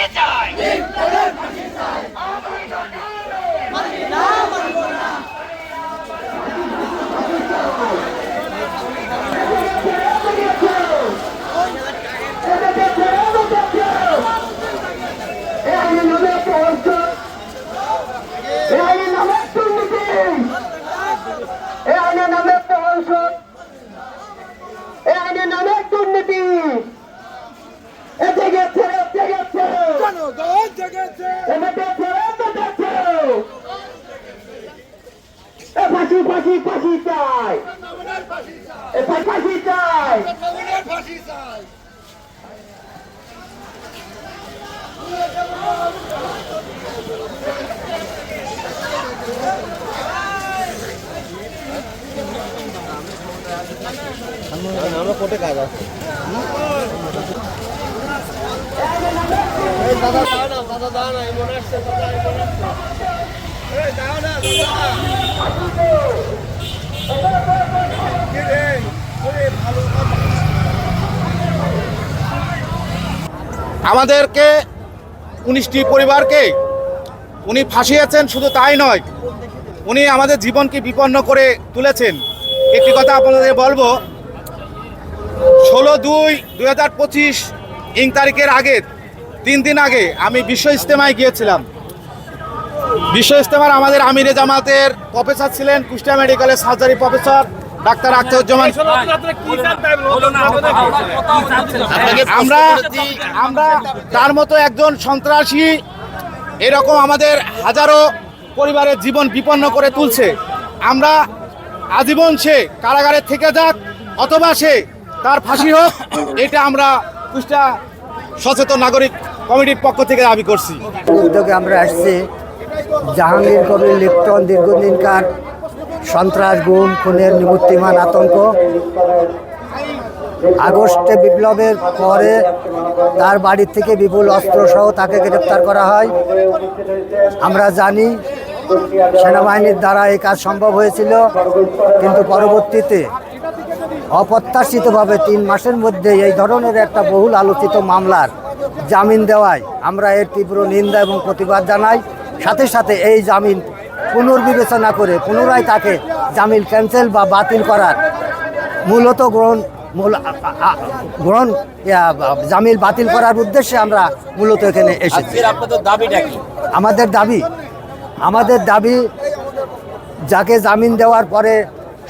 ফাঁসি ফাঁসি ফাঁসি ফাঁসি চাই এ ফাঁসি ফাঁসি চাই জনগণের ফাঁসি চাই আমাদেরকে, উনিশটি পরিবারকে উনি ফাঁসিয়েছেন, শুধু তাই নয়, উনি আমাদের জীবনকে বিপন্ন করে তুলেছেন। একটি কথা আপনাদের বলব, ষোলো দুই দুই হাজার পঁচিশ ইং তারিখের আগে, তিন দিন আগে আমি বিশ্ব ইজতেমায় গিয়েছিলাম। বিশ্ব ইজতেমার আমাদের আমিরে জামাতের প্রফেসর ছিলেন কুষ্টিয়া মেডিকেলের সার্জারি প্রফেসর ডাক্তার আখতারুজ্জামান। আমরা আমরা তার মতো একজন সন্ত্রাসী এরকম আমাদের হাজারো পরিবারের জীবন বিপন্ন করে তুলছে। আমরা আজীবন সে কারাগারে থেকে যাক অথবা সে তার ফাঁসি হোক এটা আমরা কুষ্টা সচেতন নাগরিক কমিটির পক্ষ থেকে দাবি করছি। উদ্যোগে আমরা আসছি। জাহাঙ্গীর কবির লিপ্টন দীর্ঘদিনকার সন্ত্রাস, গুম, খুনের নিমূর্তিমান আতঙ্ক। আগস্টে বিপ্লবের পরে তার বাড়ি থেকে বিপুল অস্ত্রসহ তাকে গ্রেপ্তার করা হয়। আমরা জানি সেনাবাহিনীর দ্বারা এই কাজ সম্ভব হয়েছিল, কিন্তু পরবর্তীতে অপ্রত্যাশিতভাবে তিন মাসের মধ্যে এই ধরনের একটা বহুল আলোচিত মামলার জামিন দেওয়ায় আমরা এর তীব্র নিন্দা এবং প্রতিবাদ জানাই। সাথে সাথে এই জামিন পুনর্বিবেচনা করে পুনরায় তাকে জামিন ক্যান্সেল বা বাতিল করার মূলত গ্রহণ মূল গ্রহণ জামিন বাতিল করার উদ্দেশ্যে আমরা মূলত এখানে এসেছি। আমাদের দাবি আমাদের দাবি যাকে জামিন দেওয়ার পরে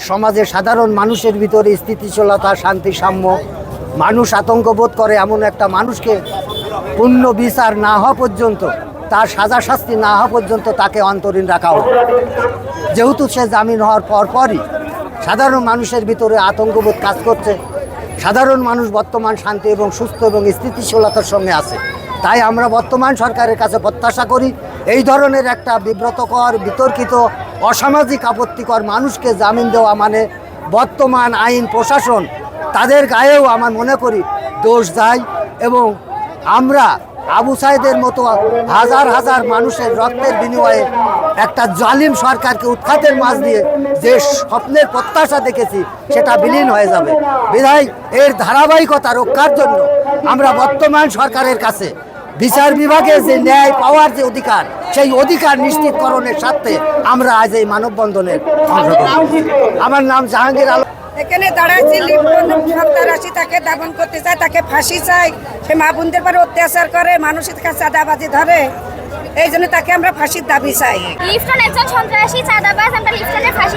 সমাজে সাধারণ মানুষের ভিতরে স্থিতিশীলতা শান্তি সাম্য মানুষ আতঙ্কবোধ করে এমন একটা মানুষকে পূর্ণ বিচার না হওয়া পর্যন্ত তার সাজা শাস্তি না হওয়া পর্যন্ত তাকে অন্তরীণ রাখা হবে যেহেতু সে জামিন হওয়ার পর পরই সাধারণ মানুষের ভিতরে আতঙ্কবোধ কাজ করছে, সাধারণ মানুষ বর্তমান শান্তি এবং সুস্থ এবং স্থিতিশীলতার সঙ্গে আছে। তাই আমরা বর্তমান সরকারের কাছে প্রত্যাশা করি, এই ধরনের একটা বিব্রতকর, বিতর্কিত, অসামাজিক, আপত্তিকর মানুষকে জামিন দেওয়া মানে বর্তমান আইন প্রশাসন তাদের গায়েও, আমার মনে করি, দোষ যায় এবং আমরা আবু সাইদের মতো হাজার হাজার মানুষের রক্তের বিনিময়ে একটা জালিম সরকারকে উৎখাতের মাঝ দিয়ে যে স্বপ্নের প্রত্যাশা দেখেছি, সেটা বিলীন হয়ে যাবে। বিধায় এর ধারাবাহিকতা রক্ষার জন্য আমরা বর্তমান সরকারের কাছে বিচার বিভাগে যে ন্যায় পাওয়ার যে অধিকার, সেই অধিকার নিশ্চিতকরণের স্বার্থে আমরা আজ এই মানববন্ধনের আমার নাম জাহাঙ্গীর আলম। এখানে দাঁড়াচ্ছি লিপ্টন সন্ত্রাসী তাকে দাবন করতে চায়, তাকে ফাঁসি চায়। সে মা বোনদের পরে অত্যাচার করে, মানুষের কাছে চাঁদাবাজি ধরে। এই জন্য তাকে আমরা ফাঁসির দাবি চাই। লিফটন একজন সন্ত্রাসী চাঁদাবাজ, আমরা ফাঁসি